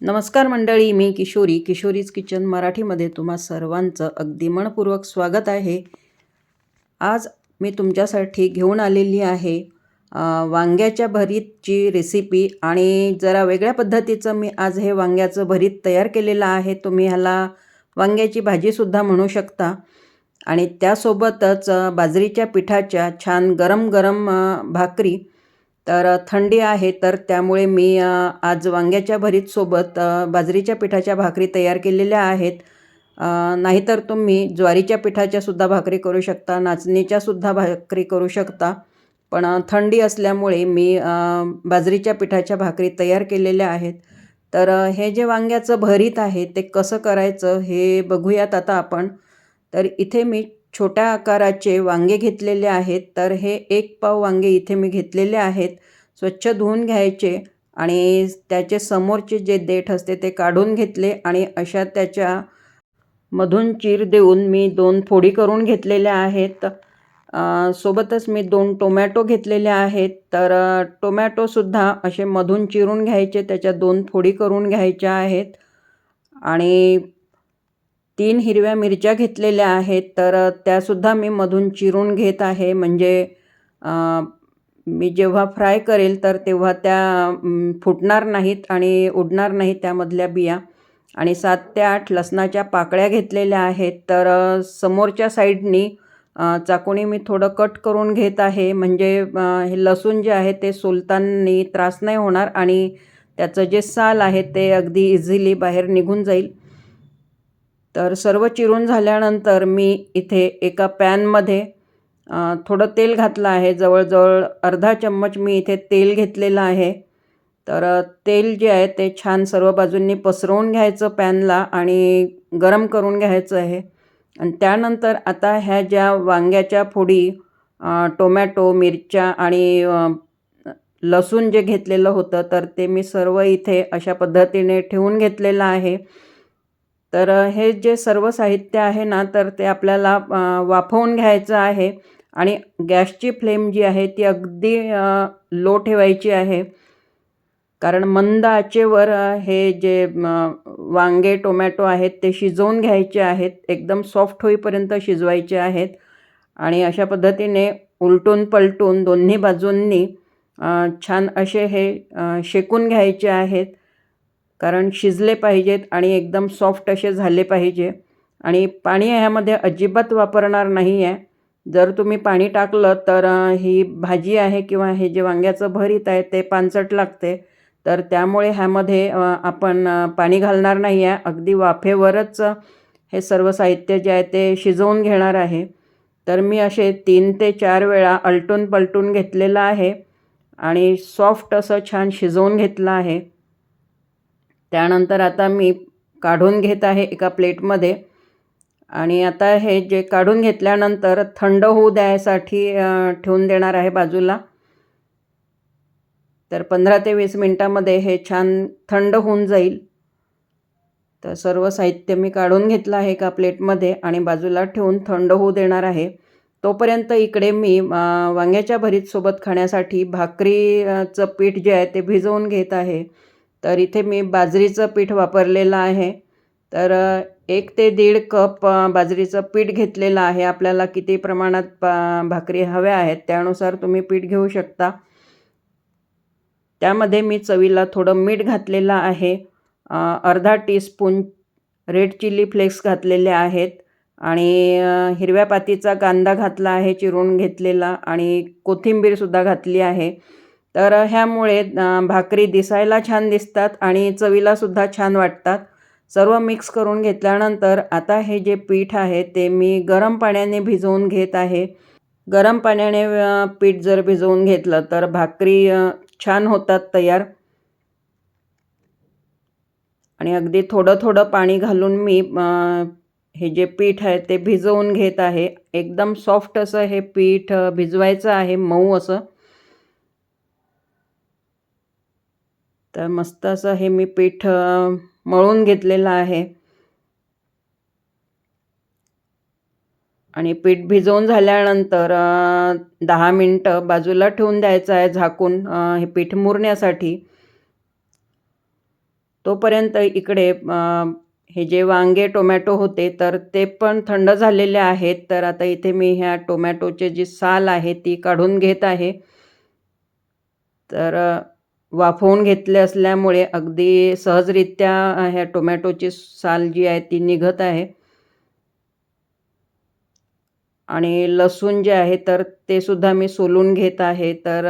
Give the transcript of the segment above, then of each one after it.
नमस्कार मंडळी मी किशोरी किशोरीज किचन मराठीमध्ये तुम्हा सर्वांचं अगदी मनपूर्वक स्वागत आहे. आज मी तुमच्यासाठी घेऊन आलेली आहे वांग्याच्या भरीतची रेसिपी आणि जरा वेगळ्या पद्धतीचं मी आज हे वांग्याचं भरीत तयार केलेलं आहे. तुम्ही ह्याला वांग्याची भाजीसुद्धा म्हणू शकता. आणि त्यासोबतच बाजरीच्या पिठाच्या छान गरम गरम भाकरी तर थंडी आहे तर त्यामुळे मी आज वांग्याच्या भरीतसोबत बाजरीच्या पिठाच्या भाकरी तयार केलेल्या आहेत. नाहीतर तुम्ही ज्वारीच्या पिठाच्या सुद्धा भाकरी करू शकता नाचणीच्या सुद्धा भाकरी करू शकता. पण थंडी असल्यामुळे मी बाजरीच्या पिठाच्या भाकरी तयार केलेल्या आहेत. तर हे जे वांग्याचं भरीत आहे ते कसं करायचं हे बघूयात आता आपण. तर इथे मी छोट्या आकाराचे वांगे घेतलेले आहेत. तर हे एक पाव वांगे इथे मी घेतलेले आहेत. स्वच्छ धुवून घ्यायचे आणि त्याचे समोरचे जे देठ असते ते काढून घेतले आणि अशा त्याच्या मधून चीर देऊन मी दोन फोडी करून घेतलेल्या आहेत. सोबतच मी दोन टोमॅटो घेतलेले आहेत. तर टोमॅटोसुद्धा असे मधून चिरून घ्यायचे. त्याच्या दोन फोडी करून घ्यायच्या आहेत. आणि तीन हिरव्या मिरच्या घेतलेल्या आहेत तर त्यासुद्धा मी मधून चिरून घेत आहे. म्हणजे मी जेव्हा फ्राय करेल तर तेव्हा त्या फुटणार नाहीत आणि उडणार नाहीत त्यामधल्या बिया. आणि सात ते आठ लसणाच्या पाकळ्या घेतलेल्या आहेत तर समोरच्या साईडनी अ, चाकूने मी थोडं कट करून घेत आहे. म्हणजे हे लसूण जे आहे ते सोलताना त्रास नाही होणार आणि त्याचं जे साल आहे ते अगदी इझिली बाहेर निघून जाईल. तर सर्व चिरून झाल्यानंतर मी इथे एका पॅनमध्ये थोडं तेल घातलं आहे. जवळजवळ अर्धा चम्मच मी इथे तेल घेतलेलं आहे. तर तेल जे आहे ते छान सर्व बाजूंनी पसरवून घ्यायचं पॅनला आणि गरम करून घ्यायचं आहे. आणि त्यानंतर आता ह्या ज्या वांग्याच्या फोडी टोमॅटो मिरच्या आणि लसूण जे घेतलेलं होतं तर ते मी सर्व इथे अशा पद्धतीने ठेवून घेतलेलं आहे. तर हे जे सर्व साहित्य आहे ना तर ते आपल्याला वाफवून घ्यायचं आहे आणि गॅसची फ्लेम जी आहे ती अगदी लो ठेवायची आहे. कारण मंद आचेवर हे जे वांगे टोमॅटो आहेत ते शिजवून घ्यायचे आहेत एकदम सॉफ्ट होईपर्यंत शिजवायचे आहेत आणि अशा पद्धतीने उलटून पलटून दोन्ही बाजूंनी छान असे हे शेकून घ्यायचे आहेत. कारण शिजले पाहिजेत आणि एकदम सॉफ्ट असे झाले पाहिजे. आणि पाणी ह्यामध्ये अजिबात वापरणार नाही आहे जर तुम्ही पाणी टाकलं तर ही भाजी आहे किंवा हे जे वांग्याचं भरीत आहे ते पानसट लागते. तर त्यामुळे ह्यामध्ये आपण पाणी घालणार नाही आहे अगदी वाफेवरच हे सर्व साहित्य जे आहे ते शिजवून घेणार आहे. तर मी असे तीन ते चार वेळा अलटून पलटून घेतलेलं आहे. आणि सॉफ्ट असं छान शिजवून घेतलं आहे. त्यानंतर आता मी काढून घेत आहे एका प्लेटमध्ये. आणि आता हे जे काढून घेतल्यानंतर थंड होऊ द्यायसाठी ठेवून देणार आहे बाजूला. तर पंधरा ते वीस मिनटामध्ये हे छान थंड होऊन जाईल. तर सर्व साहित्य मी काढून घेतलं आहे एका प्लेटमध्ये आणि बाजूला ठेवून थंड होऊ देणार आहे. तोपर्यंत इकडे मी वांग्याच्या भरीतसोबत खाण्यासाठी भाकरीचं पीठ जे आहे ते भिजवून घेत आहे. तर इथे मी बाजरीचं पीठ वापरलेलं आहे. तर एक ते दीड कप बाजरीचं पीठ घेतलेलं आहे. आपल्याला किती प्रमाणात पा भाकरी हव्या आहेत त्यानुसार तुम्ही पीठ घेऊ शकता. त्यामध्ये मी चवीला थोडं मीठ घातलेलं आहे. अर्धा टीस्पून रेड चिली फ्लेक्स घातलेले आहेत. आणि हिरव्या पातीचा कांदा घातला आहे चिरून घेतलेला. आणि कोथिंबीरसुद्धा घातली आहे. तर ह्यामुळे भाकरी दिसायला छान दिसतात आणि चवीलासुद्धा छान वाटतात. सर्व मिक्स करून घेतल्यानंतर आता हे जे पीठ आहे ते मी गरम पाण्याने भिजवून घेत आहे. गरम पाण्याने पीठ जर भिजवून घेतलं तर भाकरी छान होतात तयार. आणि अगदी थोडं थोडं पाणी घालून मी हे जे पीठ आहे ते भिजवून घेत आहे. एकदम सॉफ्ट असं हे पीठ भिजवायचं आहे मऊ असं. तर मस्त असं हे मी पीठ मळून घेतलेलं आहे. आणि पीठ भिजवून झाल्यानंतर दहा मिनटं बाजूला ठेवून द्यायचं आहे झाकून हे पीठ मुरण्यासाठी. तोपर्यंत इकडे हे जे वांगे टोमॅटो होते तर ते पण थंड झालेले आहेत. तर आता इथे मी ह्या टोमॅटोचे जी साल आहे ती काढून घेत आहे. तर वाफवून घेतले असल्यामुळे अगदी सहजरित्या ह्या टोमॅटोची साल जी आहे ती निघत आहे. आणि लसूण जे आहे तर ते सुद्धा मी सोलून घेत आहे. तर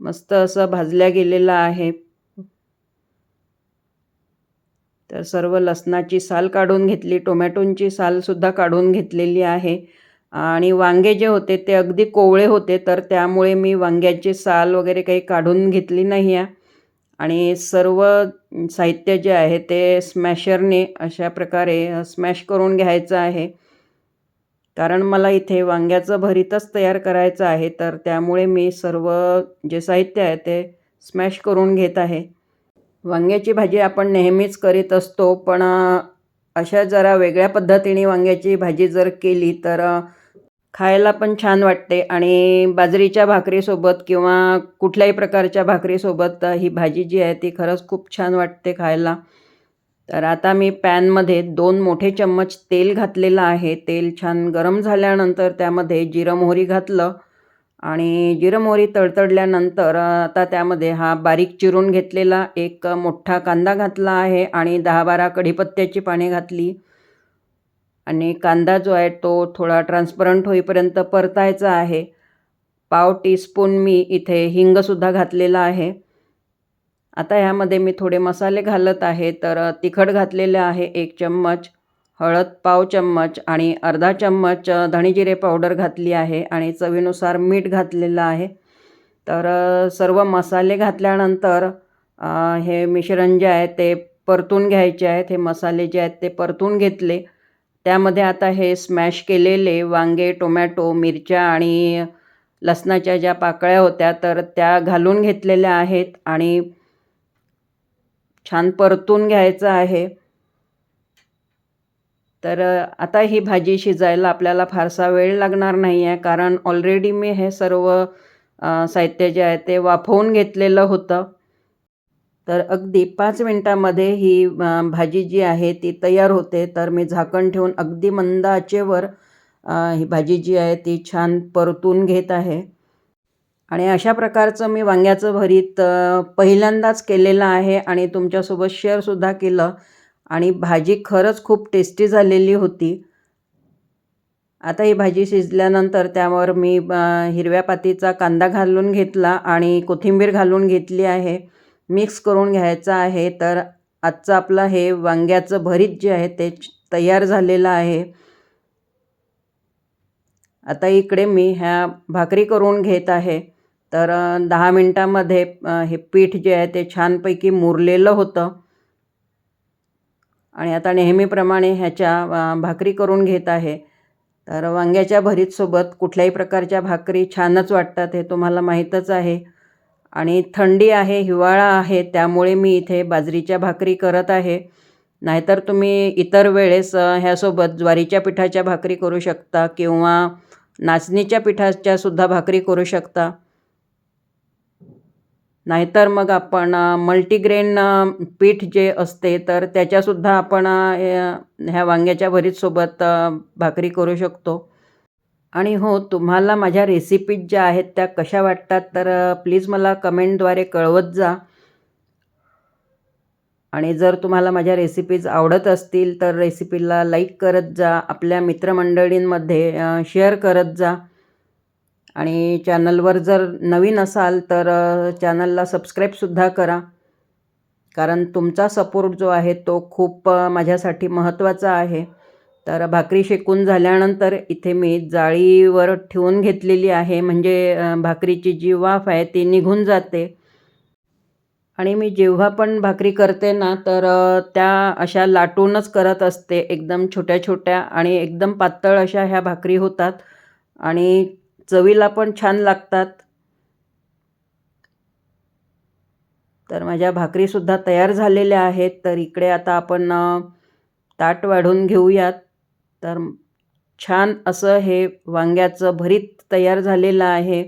मस्त असं भाजल्या गेलेलं आहे. तर सर्व लसणाची साल काढून घेतली टोमॅटोंची सालसुद्धा काढून घेतलेली आहे. आणि वांगे जे होते ते अगदी कोवळे होते तर त्यामुळे मी वांग्याची साल वगैरे काही काढून घेतली नाही आहे आणि सर्व साहित्य जे आहे ते स्मॅशरने अशा प्रकारे स्मॅश करून घ्यायचं आहे. कारण मला इथे वांग्याचं भरीतच तयार करायचं आहे तर त्यामुळे मी सर्व जे साहित्य आहे ते स्मॅश करून घेत आहे. वांग्याची भाजी आपण नेहमीच करीत असतो पण अशा जरा वेगळ्या पद्धतीने वांग्याची भाजी जर केली तर खायला पण छान वाटते. आणि बाजरीच्या भाकरीसोबत किंवा कुठल्याही प्रकारच्या भाकरीसोबत ही भाजी जी आहे ती खरंच खूप छान वाटते खायला. तर आता मी पॅनमध्ये दोन मोठे चम्मच तेल घातलेलं आहे. तेल छान गरम झाल्यानंतर त्यामध्ये जिरं मोहरी घातलं. आणि जिरं मोहरी तडतडल्यानंतर आता त्यामध्ये हा बारीक चिरून घेतलेला एक मोठा कांदा घातला आहे. आणि दहा बारा कढीपत्त्याची पाने घातली. आणि कांदा जो आहे तो थोडा ट्रान्सपरंट होईपर्यंत परतायचा आहे. पाव टीस्पून मी इथे हिंगसुद्धा घातलेला आहे. आता ह्यामध्ये मी थोडे मसाले घालत आहे तर तिखट घातलेले आहे एक चम्मच हळद पाव चम्मच आणि अर्धा चम्मच धणेजिरे पावडर घातली आहे आणि चवीनुसार मीठ घातलेलं आहे. तर सर्व मसाले घातल्यानंतर हे मिश्रण जे आहे ते परतून घ्यायचे आहेत हे मसाले जे आहेत ते परतून घेतले. त्यामध्ये आता हे स्मॅश केलेले वांगे टोमॅटो मिरच्या आणि लसणाच्या ज्या पाकळ्या होत्या तर त्या घालून घेतलेल्या आहेत आणि छान परतून घ्यायचं आहे. तर आता ही भाजी शिजायला आपल्याला फारसा वेळ लागणार नाही आहे कारण ऑलरेडी मी हे सर्व साहित्य जे आहे ते वाफवून घेतलेलं होतं. तर अगदी पाच मिनटामध्ये ही भाजी जी आहे ती तयार होते. तर मी झाकण ठेवून अगदी मंद आचेवर ही भाजी जी आहे ती छान परतून घेत आहे. आणि अशा प्रकारचं मी वांग्याचं भरीत पहिल्यांदाच केलेलं आहे आणि तुमच्यासोबत शेअरसुद्धा केलं. आणि भाजी खरंच खूप टेस्टी झालेली होती. आता ही भाजी शिजल्यानंतर त्यावर मी हिरव्या पातीचा कांदा घालून घेतला आणि कोथिंबीर घालून घेतली आहे. मिक्स करून घ्यायचं आहे. तर आजचं आपलं हे वांग्याचं भरीत जे आहे ते तयार झालेलं आहे. आता इकडे मी ह्या भाकरी करून घेत आहे. तर दहा मिनटामध्ये हे पीठ जे आहे ते छानपैकी मुरलेलं होतं. आणि आता नेहमीप्रमाणे ह्याच्या भाकरी करून घेत आहे. तर वांग्याच्या भरीतसोबत कुठल्याही प्रकारच्या भाकरी छानच वाटतात हे तुम्हाला माहीतच आहे. आणि थंडी आहे हिवाळा आहे त्यामुळे मी इथे बाजरीच्या भाकरी करत आहे. नाहीतर तुम्ही इतर वेळेस ह्यासोबत ज्वारीच्या पिठाच्या भाकरी करू शकता किंवा नाचणीच्या पिठाच्या सुद्धा भाकरी करू शकता. नाहीतर मग आपण मल्टीग्रेन पीठ जे असते तर त्याच्यासुद्धा आपण ह्या वांग्याच्या भरीतसोबत भाकरी करू शकतो. आणि हो तुम्हाला माझ्या रेसिपीज ज्या आहेत त्या कशा वाटतात तर प्लीज मला कमेंटद्वारे कळवत जा. आणि जर तुम्हाला माझ्या रेसिपीज आवडत असतील तर रेसिपीला लाईक करत जा. आपल्या मित्रमंडळींमध्ये शेअर करत जा. आणि चॅनलवर जर नवीन असाल तर चॅनलला सबस्क्राईबसुद्धा करा. कारण तुमचा सपोर्ट जो आहे तो खूप माझ्यासाठी महत्त्वाचा आहे. तर भाकरी शेकून झाल्यानंतर इथे मी जाळीवर ठेवून घेतलेली आहे. म्हणजे भाकरीची जी वाफ आहे ती निघून जाते. आणि मी जेव्हा पण भाकरी करते ना तर त्या अशा लाटूनच करत असते. एकदम छोट्या छोट्या आणि एकदम पातळ अशा ह्या भाकरी होतात. आणि चवीला पण छान लागतात. तर माझ्या भाकरीसुद्धा तयार झालेल्या आहेत. तर इकडे आता आपण ताट वाढून घेऊयात. तर छान असं हे वांग्याचं भरीत तयार झालेलं आहे.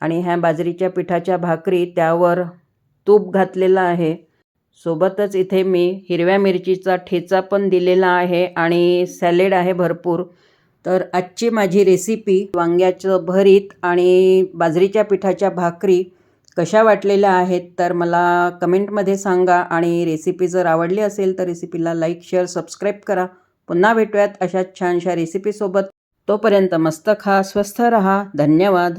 आणि ह्या बाजरीच्या पिठाच्या भाकरी त्यावर तूप घातलेलं आहे. सोबतच इथे मी हिरव्या मिरचीचा ठेचा पण दिलेला आहे आणि सॅलेड आहे भरपूर. तर आजची माझी रेसिपी वांग्याचं भरीत आणि बाजरीच्या पिठाच्या भाकरी कशा वाटलेल्या आहेत तर मला कमेंटमध्ये सांगा आणि रेसिपी जर आवडली असेल तर रेसिपीला लाईक शेअर सबस्क्राईब करा. पुन्हा भेटूयात अशाच छानशा रेसिपीसोबत तोपर्यंत मस्त खा स्वस्थ रहा. धन्यवाद.